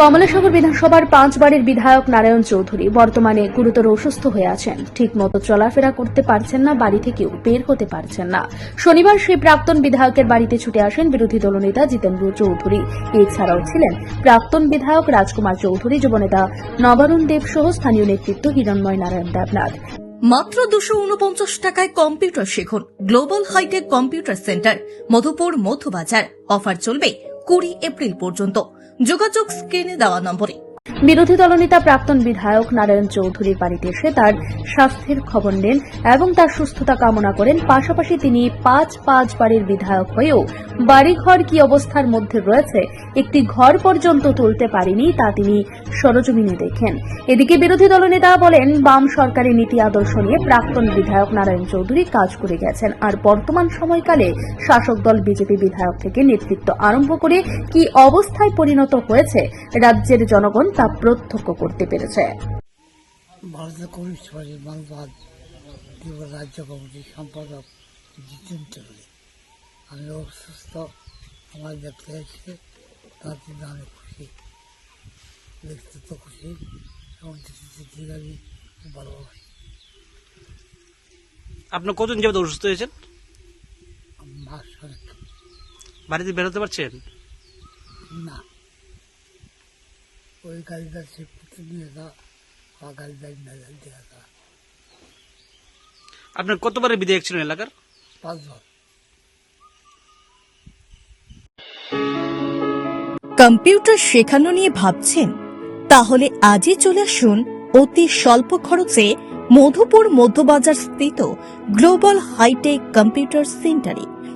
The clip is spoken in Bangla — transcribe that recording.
কমলাসাগর বিধানসভার পাঁচবারের বিধায়ক নারায়ণ চৌধুরী বর্তমানে গুরুতর অসুস্থ হয়ে আছেন। ঠিকমতো চলাফেরা করতে পারছেন না, বাড়ি থেকেও বের হতে পারছেন না। শনিবার সেই প্রাক্তন বিধায়কের বাড়িতে ছুটে আসেন বিরোধী দলনেতা জিতেন্দ্র চৌধুরী। এছাড়াও ছিলেন প্রাক্তন বিধায়ক রাজকুমার চৌধুরী, যুবনেতা নবারুণ দেব সহ স্থানীয় নেতৃত্ব হিরণময় নারায়ণ দেবনাথ। মাত্র দুশো উনপঞ্চাশ টাকায় কম্পিউটার শিখুন, global hi-tech computer centre, Madhupur Madhubazar offer চলবে কুড়ি এপ্রিল পর্যন্ত। যোগাযোগ স্ক্রিনে দেওয়া নম্বরে বিরোধী দলনেতা প্রাক্তন বিধায়ক নারায়ণ চৌধুরীর বাড়িতে এসে তার স্বাস্থ্যের খবর নেন এবং তার সুস্থতা কামনা করেন। পাশাপাশি তিনি পাঁচ পাঁচ বাড়ির বিধায়ক হয়েও বাড়িঘর কি অবস্থার মধ্যে রয়েছে, একটি ঘর পর্যন্ত তুলতে পারেনি তা তিনি সরজমিনে দেখেন। এদিকে বিরোধী দলনেতা বলেন, বাম সরকারের নীতি আদর্শ নিয়ে প্রাক্তন বিধায়ক নারায়ণ চৌধুরী কাজ করে গেছেন। আর বর্তমান সময়কালে শাসক দল বিজেপি বিধায়ক থেকে নেতৃত্ব আরম্ভ করে কি অবস্থায় পরিণত হয়েছে, রাজ্যের জনগণ তা প্রত্যক্ষ করতে পেরেছে। ভারতীয় কমিউনিস্ট পার্টি বাংলাবাদ ত্রিপুরা রাজ্য কমিটির সম্পাদক জিতেন চৌধুরী। আমি অসুস্থ আমার দেখতে এসে তার জন্য আমি খুশি দেখতে তো খুশি এবং দেখতে ঠিক আমি খুব ভালোবাসি। আপনার কতদিন যাবত অসুস্থ হয়েছেন? মাস বাড়িতে বেরোতে পারছেন? না। ওই গাড়িটা সে পুঁতে নিয়ে যা বা গাড়িটা না দিয়ে যা আপনার কতবারের বিধায়ক ছিলেন এলাকার? পাঁচবার কম্পিউটার শেখানো নিয়ে ভাবছেন? তাহলে আজই চলে আসুন অতি স্বল্প খরচে মধুপুর মধ্যবাজার স্থিত গ্লোবাল হাইটেক কম্পিউটার সেন্টারে।